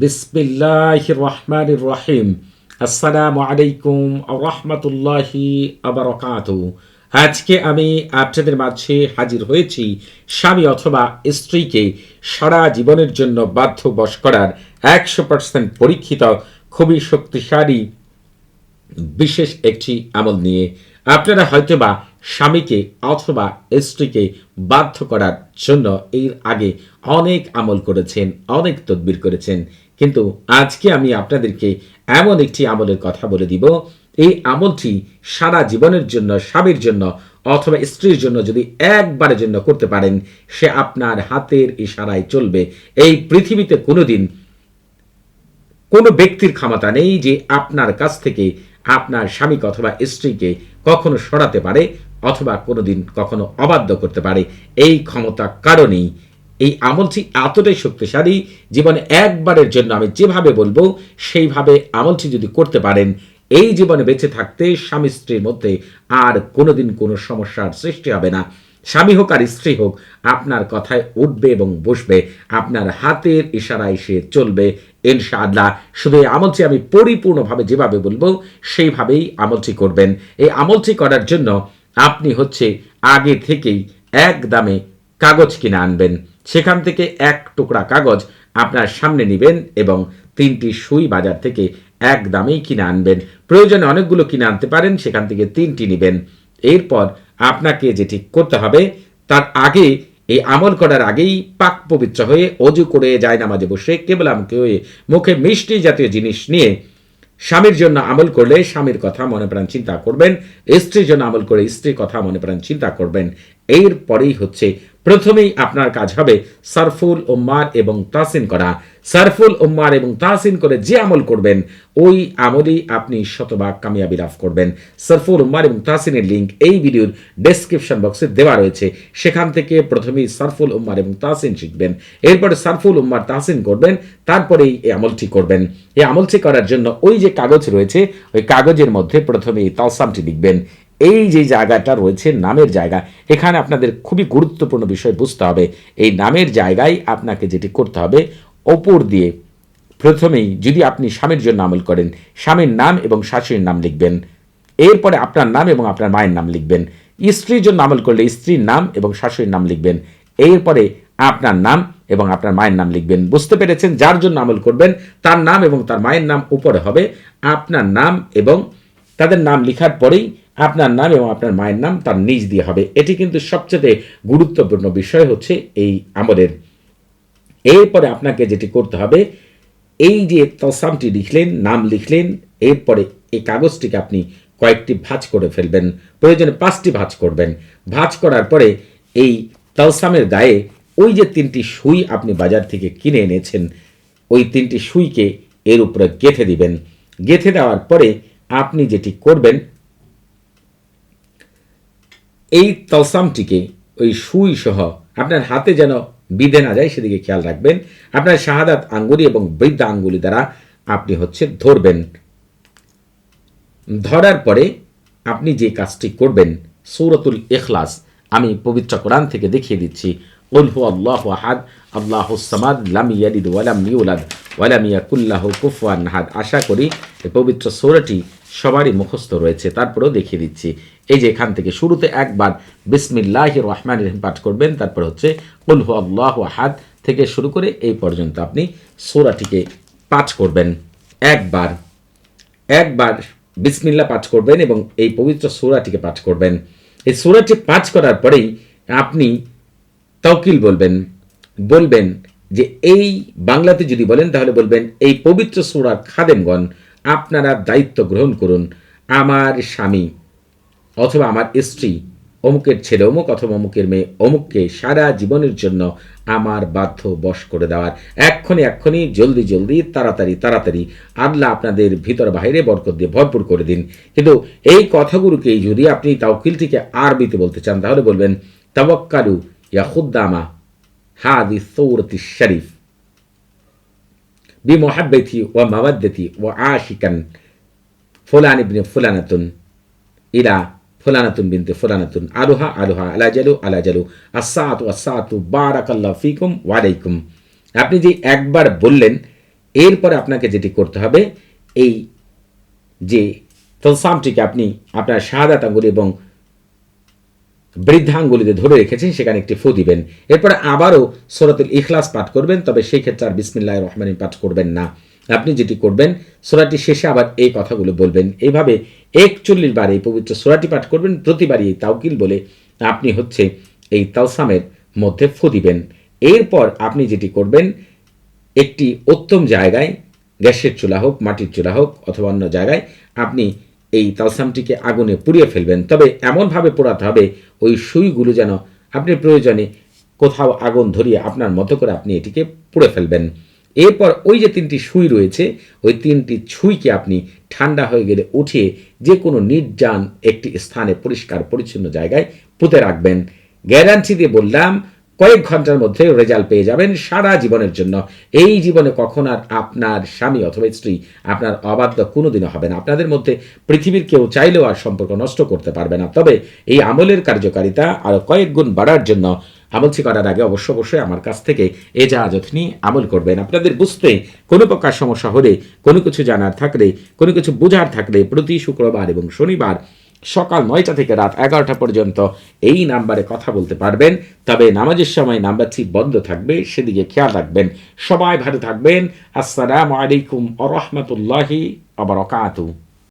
বিসমিল্লাহ রহমান রহিম আসসালামু আলাইকুম রহমতুল্লাহি আবরকাত আজকে আমি আপনাদের মাঝে হাজির হয়েছি স্বামী অথবা স্ত্রীকে সারা জীবনের জন্য বাধ্য বশ করার একশো পার্সেন্ট পরীক্ষিত, খুবই শক্তিশালী বিশেষ একটি আমল নিয়ে আপনারা হয়তোবা স্বামীকে অথবা স্ত্রীকে বাধ্য করার জন্য এর আগে অনেক আমল করেছেন, অনেক তদবির করেছেন। কিন্তু আজকে আমি আপনাদেরকে এমন একটি আমলের কথা বলে দিব। এই আমলটি সারা জীবনের জন্য, স্বামীর জন্য অথবা স্ত্রীর জন্য যদি একবারের জন্য করতে পারেন, সে আপনার হাতের ইশারায় চলবে। এই পৃথিবীতে কোনোদিন কোনো ব্যক্তির ক্ষমতা নেই যে আপনার কাছ থেকে আপনার স্বামীকে অথবা স্ত্রীকে কখনো সরাতে পারে অথবা কোনোদিন কখনো অবাধ্য করতে পারে। এই ক্ষমতা কারণেই এই আমলটি এতটাই শক্তিশালী জীবনে একবারের জন্য আমি যেভাবে বলব, সেইভাবে আমলটি যদি করতে পারেন, এই জীবনে বেঁচে থাকতে স্বামী স্ত্রীর মধ্যে আর কোনোদিন কোনো সমস্যার সৃষ্টি হবে না। স্বামী হোক আর স্ত্রী হোক, আপনার কথায় উঠবে এবং বসবে, আপনার হাতের ইশারায় সে চলবে, ইনশাআল্লাহ। শুধু এই আমলটি আমি পরিপূর্ণভাবে যেভাবে বলব, সেইভাবেই আমলটি করবেন। এই আমলটি করার জন্য আপনি হচ্ছে আগে থেকেই এক দামে কাগজ কিনে আনবেন। সেখান থেকে এক টুকরা কাগজ আপনার সামনে নেবেন এবং তিনটি সুই বাজার থেকে এক দামেই কিনে আনবেন। প্রয়োজনে অনেকগুলো কিনে আনতে পারেন, সেখান থেকে তিনটি নেবেন। এরপর আপনাকে যেটি করতে হবে, তার আগে এই আমল করার আগেই পাক পবিত্র হয়ে অজু করে যায় নামাজে বসে কেবল আমাকে হয়ে মুখে মিষ্টি জাতীয় জিনিস নিয়ে স্বামীর জন্য আমল করলে স্বামীর কথা মনে প্রাণ চিন্তা করবেন, স্ত্রীর জন্য আমল করে স্ত্রীর কথা মনে প্রাণ চিন্তা করবেন। এরপরেই হচ্ছে প্রথমেই আপনার কাজ হবে সারফুল উম্মার এবং তাসিন করা। সারফুল উম্মার এবং তাসিন করে যে আমল করবেন, ওই আমলই আপনি শতভাগ কামিয়াবি লাভ করবেন। সারফুল উম্মার এবং তাসিনের লিঙ্ক এই ভিডিওর ডেসক্রিপশন বক্সে দেওয়া রয়েছে। সেখান থেকে প্রথমেই সারফুল উম্মার এবং তাসিন শিখবেন। এরপরে সারফুল উম্মার তাসিন করবেন, তারপরেই এই আমলটি করবেন। এই আমলটি করার জন্য ওই যে কাগজ রয়েছে, ওই কাগজের মধ্যে প্রথমেই তালসামটি লিখবেন। এই যে জায়গাটা রয়েছে, নামের জায়গা, এখানে আপনাদের খুবই গুরুত্বপূর্ণ বিষয় বুঝতে হবে। এই নামের জায়গায় আপনাকে যেটি করতে হবে, ওপর দিয়ে প্রথমেই যদি আপনি স্বামীর জন্য আমল করেন, স্বামীর নাম এবং শাশুড়ির নাম লিখবেন। এরপরে আপনার নাম এবং আপনার মায়ের নাম লিখবেন। স্ত্রীর জন্য আমল করলে স্ত্রীর নাম এবং শাশুড়ির নাম লিখবেন। এরপরে আপনার নাম এবং আপনার মায়ের নাম লিখবেন। বুঝতে পেরেছেন? যার জন্য আমল করবেন, তার নাম এবং তার মায়ের নাম উপরে হবে। আপনার নাম এবং তাদের নাম লেখার পরেই আপনার নাম এবং আপনার মায়ের নাম তার নিজ দিয়ে হবে। এটি কিন্তু সবচেয়ে গুরুত্বপূর্ণ বিষয় হচ্ছে এই আমলের। এরপরে আপনাকে যেটি করতে হবে, এই যে তসামটি লিখলেন, নাম লিখলেন, এরপরে এই কাগজটিকে আপনি কয়েকটি ভাঁজ করে ফেলবেন। প্রয়োজনে পাঁচটি ভাঁজ করবেন। ভাঁজ করার পরে এই তলসামের গায়ে ওই যে তিনটি সুই আপনি বাজার থেকে কিনে এনেছেন, ওই তিনটি সুইকে এর উপরে গেঁথে দিবেন। গেঁথে দেওয়ার পরে আপনি যেটি করবেন এই তলসামটিকে, ওই সুই সহ আপনার হাতে যেন বিধে না যায়, সেদিকে খেয়াল রাখবেন। আপনার শাহাদাত আঙ্গুলি এবং বৃদ্ধা আঙ্গুলি দ্বারা আপনি হচ্ছে ধরবেন। ধরার পরে আপনি যে কাজটি করবেন, সৌরতুল এখলাস আমি পবিত্র কোরআন থেকে দেখিয়ে দিচ্ছি। উলহু আল্লাহ আহাদ, আল্লাহ সামাদ, লাম ইয়ালিদ ওয়ালাম ইউলাদ ওয়ালাম ইয়াকুল্লাহ কুফওয়ান হাদ আশা করি পবিত্র সৌরটি সবারই মুখস্থ রয়েছে। তারপরেও দেখিয়ে দিচ্ছি। এই যে এখান থেকে শুরুতে একবার বিসমিল্লাহ রহমান রহিম পাঠ করবেন, তারপর হচ্ছে উলহু আল্লাহ আহাদ থেকে শুরু করে এই পর্যন্ত আপনি সোরাটিকে পাঠ করবেন। একবার একবার বিসমিল্লা পাঠ করবেন এবং এই পবিত্র সোরাটিকে পাঠ করবেন। এই সোরাটি পাঠ করার পরেই আপনি তৌকিল বলবেন বলবেন যে এই বাংলাতে যদি বলেন তাহলে বলবেন, এই পবিত্র সোরা খাদেমগণ, আপনারা দায়িত্ব গ্রহণ করুন, আমার স্বামী অথবা আমার স্ত্রী, অমুকের ছেলে, অমুক অথবা অমুকের মেয়ে, অমুককে সারা জীবনের জন্য আমার বাধ্য বশ করে দেওয়ার। এক্ষণে এক্ষণে জলদি জলদি, তাড়াতাড়ি তাড়াতাড়ি আল্লাহ আপনাদের ভিতর বাহিরে বরকত দিয়ে ভরপুর করে দিন। কিন্তু এই কথাগুলোকেই যদি আপনি তাওকিল থেকে আর আরবিতে বলতে চান, তাহলে বলবেন, তাওয়াক্কালু ইয়াহুদ্দামা হাদি সৌরতি শরীফ বি মহাব্যথি ও মাবাদ্যথি ও আশিকান ফুলান ইবনে ফুলানাতুন ইরা ফুলানাতুন বিনতে ফুলানাতুন আলুহা আলুহা আলাজালু আলাজালু আসাতু আসাতু বারাকাল্লা ফিকুম, ওয়ালাইকুম। আপনি যে একবার বললেন, এরপরে আপনাকে যেটি করতে হবে, এই যে তলসামটিকে আপনি আপনার শাহাদাত আঙ্গুলি এবং বৃদ্ধাঙ্গুলিতে ধরে রেখেছেন, সেখানে একটি ফু দিবেন। এরপরে আবারও সোরাতুল ইখলাস পাঠ করবেন, তবে সেই ক্ষেত্রে আর বিসমিল্লাহ রহমানি পাঠ করবেন না। আপনি যেটি করবেন, সোরাটি শেষে আবার এই কথাগুলো বলবেন। এইভাবে একচল্লিশ বার এই পবিত্র সোরাটি পাঠ করবেন, প্রতিবারই এই তাউকিল বলে আপনি হচ্ছে এই তালসামের মধ্যে ফু দিবেন। এরপর আপনি যেটি করবেন, একটি উত্তম জায়গায়, গ্যাসের চুলা হোক, মাটির চুলা হোক, অথবা অন্য জায়গায় আপনি এই তালসামটিকে আগুনে পুড়িয়ে ফেলবেন। তবে এমনভাবে পোড়াতে হবে, ওই সুইগুলো যেন আপনি প্রয়োজনে কোথাও আগুন ধরিয়ে আপনার মতো করে আপনি এটিকে পুড়ে ফেলবেন। এরপর ওই যে তিনটি সুই রয়েছে, ওই তিনটি ছুঁইকে আপনি ঠান্ডা হয়ে গেলে উঠিয়ে যে কোনো নির্যান একটি স্থানে পরিষ্কার পরিচ্ছন্ন জায়গায় পুঁতে রাখবেন। গ্যারান্টি দিয়ে বললাম, কয়েক ঘণ্টার মধ্যে রেজাল্ট পেয়ে যাবেন সারা জীবনের জন্য। এই জীবনে কখন আর আপনার স্বামী অথবা স্ত্রী আপনার অবাধ্য কোনোদিনও হবে না। আপনাদের মধ্যে পৃথিবীর কেউ চাইলেও আর সম্পর্ক নষ্ট করতে পারবে না। তবে এই আমলের কার্যকারিতা আরও কয়েক গুণ বাড়ার জন্য আমলটি করার আগে অবশ্য অবশ্যই আমার কাছ থেকে এ জাহাজত নিয়ে আমল করবেন। আপনাদের বুঝতে কোনো প্রকার সমস্যা হলে, কোনো কিছু জানার থাকলে, কোনো কিছু বোঝার থাকলে প্রতি শুক্রবার এবং শনিবার সকাল নয়টা থেকে রাত এগারোটা পর্যন্ত এই নাম্বারে কথা বলতে পারবেন। তবে নামাজের সময় নাম্বারটি বন্ধ থাকবে, সেদিকে খেয়াল রাখবেন। সবাই ভালো থাকবেন। আসসালামু আলাইকুম আ রহমতুল্লাহি আবরকাতু